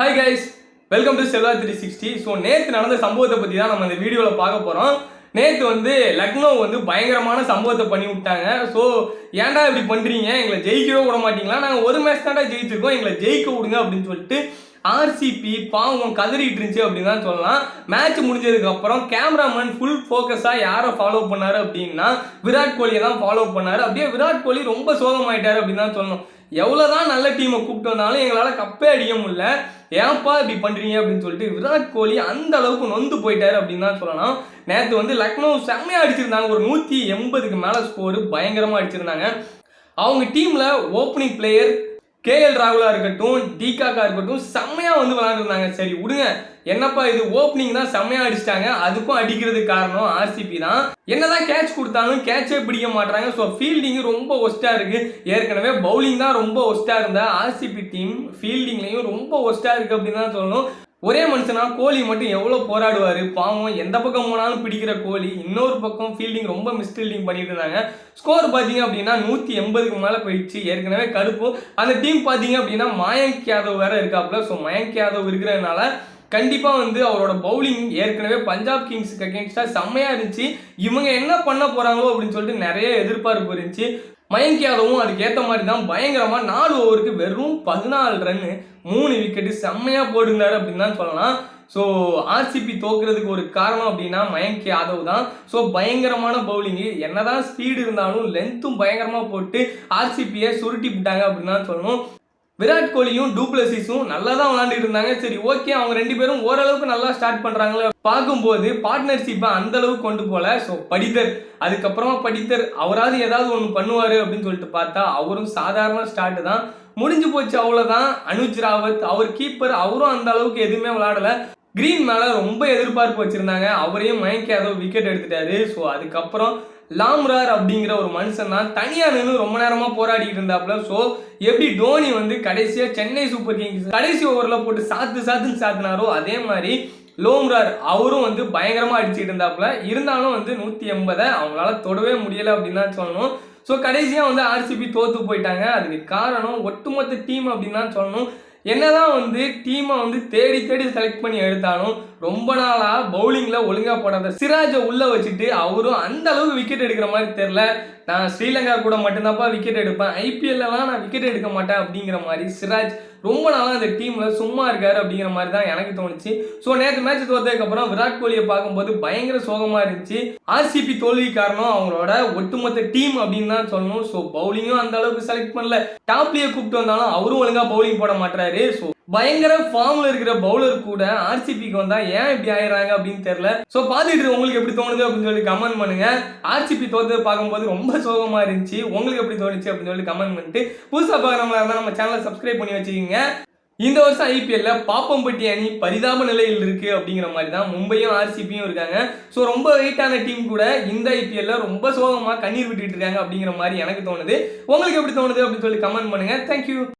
Hi guys welcome to Selva three sixty so நேற்று நடந்த சம்பவத்தை பற்றி தான் நம்ம இந்த வீடியோவில் பார்க்க போகிறோம் நேற்று வந்து லக்னோ வந்து பயங்கரமான சம்பவத்தை பண்ணி விட்டாங்க. ஸோ ஏன்டா இப்படி பண்ணுறீங்க எங்களை ஜெயிக்கவே விட மாட்டீங்களா? நாங்கள் ஒரு மேட்ச் தான்டா ஜெயிச்சிருக்கோம். எங்களை ஜெயிக்க விடுங்க அப்படின்னு சொல்லிட்டு ஆர்சிபி பாவம் கதறிட்டு இருந்துச்சு அப்படின்னு தான் சொல்லலாம். மேட்ச் முடிஞ்சதுக்கு அப்புறம் கேமராமேன் ஃபுல் ஃபோக்கஸாக யாரை ஃபாலோ பண்ணாரு அப்படின்னா விராட் கோலியை தான் ஃபாலோ பண்ணார். அப்படியே விராட் கோலி ரொம்ப சோகமாயிட்டார் அப்படின்னு தான் சொல்லணும். எவ்வளோதான் நல்ல டீமை கூப்பிட்டு வந்தாலும் எங்களால் கப்பே அடிக்க முடியல. ஏன்ப்பா இப்படி பண்ணுறீங்க அப்படின்னு சொல்லிட்டு விராட் கோலி அந்த அளவுக்கு நொந்து போயிட்டாரு அப்படின்னு தான் சொல்லலாம். நேற்று வந்து லக்னோ செம்மையாக அடிச்சிருந்தாங்க. ஒரு நூற்றி எண்பதுக்கு மேலே ஸ்கோரு பயங்கரமாக அடிச்சிருந்தாங்க. அவங்க டீமில் ஓப்பனிங் பிளேயர் கேஎல் ராகுலா இருக்கட்டும் டிகாக்கா இருக்கட்டும் செம்மையாக வந்து விளாண்டுருந்தாங்க சரி விடுங்க. என்னப்பா இது? ஓப்பனிங் தான் செம்மையாக அடிச்சிட்டாங்க. அதுக்கும் அடிக்கிறதுக்கு காரணம் ஆர்சிபி தான். என்னதான் கேட்ச் கொடுத்தாலும் கேட்சே பிடிக்க மாட்டாங்க ஸோ ஃபீல்டிங் ரொம்ப ஒஸ்ட்டாக இருக்கு. ஏற்கனவே பவுலிங் தான் ரொம்ப ஒஸ்ட்டாக இருந்தால் ஆர்சிபி டீம் ஃபீல்டிங்லையும் ரொம்ப ஒஸ்ட்டாக இருக்கு அப்படின்னு தான் சொல்லணும். ஒரே மனுஷனா கோலி மட்டும் எவ்வளோ போராடுவார்? பாவம் எந்த பக்கம் போனாலும் பிடிக்கிற கோலி. இன்னொரு பக்கம் ஃபீல்டிங் ரொம்ப மிஸ்ஃபீல்டிங் பண்ணிட்டு இருந்தாங்க. ஸ்கோர் பார்த்தீங்க அப்படின்னா நூற்றி எண்பதுக்கு மேலே போயிடுச்சு. ஏற்கனவே கடுப்பு. அந்த டீம் பார்த்தீங்க அப்படின்னா மயங்க் யாதவ் வேற இருக்காப்புல ஸோ மயங்க் யாதவ் இருக்கிறதுனால கண்டிப்பாக வந்து அவரோட பவுலிங் ஏற்கனவே பஞ்சாப் கிங்ஸுக்கு அகேன்ஸ்டாக செம்மையாக இருந்துச்சு. இவங்க என்ன பண்ண போகிறாங்களோ அப்படின்னு சொல்லிட்டு நிறைய எதிர்பார்ப்பு இருந்துச்சு. மயங்க் யாதவும் அதுக்கேற்ற மாதிரி தான் பயங்கரமாக நாலு ஓவருக்கு வெறும் பதினாலு ரன்னு மூணு விக்கெட்டு செம்மையாக போட்டிருந்தாரு அப்படின்னு தான் சொல்லலாம். ஸோ ஆர்சிபி தோக்குறதுக்கு ஒரு காரணம் அப்படின்னா மயங்க் யாதவ் தான் ஸோ பயங்கரமான பவுலிங்கு என்னதான் ஸ்பீடு இருந்தாலும் லென்த்தும் பயங்கரமாக போட்டு ஆர்சிபியை சுருட்டி விட்டாங்க அப்படின்னு தான் சொல்லணும். விராட் கோலியும் டூப்ளசிஸும் நல்லா தான் விளாண்டுட்டு இருந்தாங்க. சரி ஓகே அவங்க ரெண்டு பேரும் ஓரளவுக்கு நல்லா ஸ்டார்ட் பண்ணுறாங்களே பார்க்கும்போது பார்ட்னர்ஷிப்பை அந்த அளவுக்கு கொண்டு போல. ஸோ படித்தர் அதுக்கப்புறமா படித்தர் அவராவது ஏதாவது ஒன்று பண்ணுவார் அப்படின்னு சொல்லிட்டு பார்த்தா அவரும் சாதாரண ஸ்டார்ட் தான். முடிஞ்சு போச்சு அவ்வளோதான் அனுஜ் ராவத் அவர் கீப்பர் அவரும் அந்த அளவுக்கு எதுவுமே விளாடல கிரீன் மேலே ரொம்ப எதிர்பார்ப்பு வச்சுருந்தாங்க. அவரையும் மயக்க ஏதோ விக்கெட் எடுத்துட்டாரு. ஸோ அதுக்கப்புறம் லாம்ரார் அப்படிங்கிற ஒரு மனுஷன் தான். தனியாக நின்று ரொம்ப நேரமாக போராடிக்கிட்டு இருந்தாப்புல. ஸோ எப்படி டோனி வந்து கடைசியாக சென்னை சூப்பர் கிங்ஸ் கடைசி ஓவரில் போட்டு சாத்து சாத்துன்னு சாத்தினாரோ அதே மாதிரி லோம்ரார் அவரும் வந்து பயங்கரமாக அடிச்சுட்டு இருந்தாப்புல. இருந்தாலும் வந்து நூற்றி எண்பதை அவங்களால தொடவே முடியலை அப்படின்னு தான் சொல்லணும். ஸோ கடைசியாக வந்து ஆர்சிபி தோற்று போயிட்டாங்க. அதுக்கு காரணம் ஒட்டுமொத்த டீம் அப்படின்னு தான் சொல்லணும். என்னதான் வந்து டீமை வந்து தேடி தேடி செலக்ட் பண்ணி எடுத்தாலும் ரொம்ப நாளாக பவுலிங்கில் ஒழுங்காக போடாத சிராஜை உள்ளே வச்சுட்டு அவரும் அந்த அளவுக்கு விக்கெட் எடுக்கிற மாதிரி தெரில நான் ஸ்ரீலங்கா கூட மட்டும்தான்ப்பா விக்கெட் எடுப்பேன். ஐபிஎல்லாம் நான் விக்கெட் எடுக்க மாட்டேன் அப்படிங்கிற மாதிரி சிராஜ் ரொம்ப நாளாக அந்த டீமில் சும்மா இருக்காரு அப்படிங்கிற மாதிரி தான் எனக்கு தோணுச்சு. ஸோ நேற்று மேட்ச் தோத்ததுக்கப்புறம் விராட் கோலியை பார்க்கும்போது பயங்கர சோகமாக இருந்துச்சு. ஆர்சிபி தோல்வி காரணம் அவங்களோட ஒட்டுமொத்த டீம் அப்படின்னு தான் சொல்லணும். ஸோ பவுலிங்கும் அந்த அளவுக்கு செலக்ட் பண்ணல. டாப்லேயே கூப்பிட்டு வந்தாலும் அவரும் ஒழுங்காக பவுலிங் போட மாட்டாரு ஸோ பயங்கர ஃபார்ம்ல இருக்கிற பவுலர் கூட ஆர்சிபிக்கு வந்தா ஏன் இப்படி ஆயிடுறாங்க அப்படின்னு தெரியல. ஸோ பார்த்துட்டு உங்களுக்கு எப்படி தோணுது அப்படின்னு சொல்லி கமெண்ட் பண்ணுங்க. ஆர்சிபி தோத்தது பார்க்கும்போது ரொம்ப சோகமா இருந்துச்சு. உங்களுக்கு எப்படி தோணுச்சு அப்படின்னு சொல்லி கமெண்ட் பண்ணிட்டு புதுசாக பார்க்குறவங்களா இருந்தால் நம்ம சேனலை சப்ஸ்கிரைப் பண்ணி வச்சுக்கோங்க. இந்த வருஷம் ஐபிஎல்ல பாப்பம்பட்டி அணி பரிதாப நிலையில் இருக்கு அப்படிங்கிற மாதிரி தான் மும்பையும் ஆர்சிபியும் இருக்காங்க. ஸோ ரொம்ப வெயிட்டான டீம் கூட இந்த ஐபிஎல்ல ரொம்ப சோகமாக கண்ணீர் விட்டுட்டு இருக்காங்க அப்படிங்கிற மாதிரி எனக்கு தோணுது. உங்களுக்கு எப்படி தோணுது அப்படின்னு சொல்லி கமெண்ட் பண்ணுங்க. தேங்க்யூ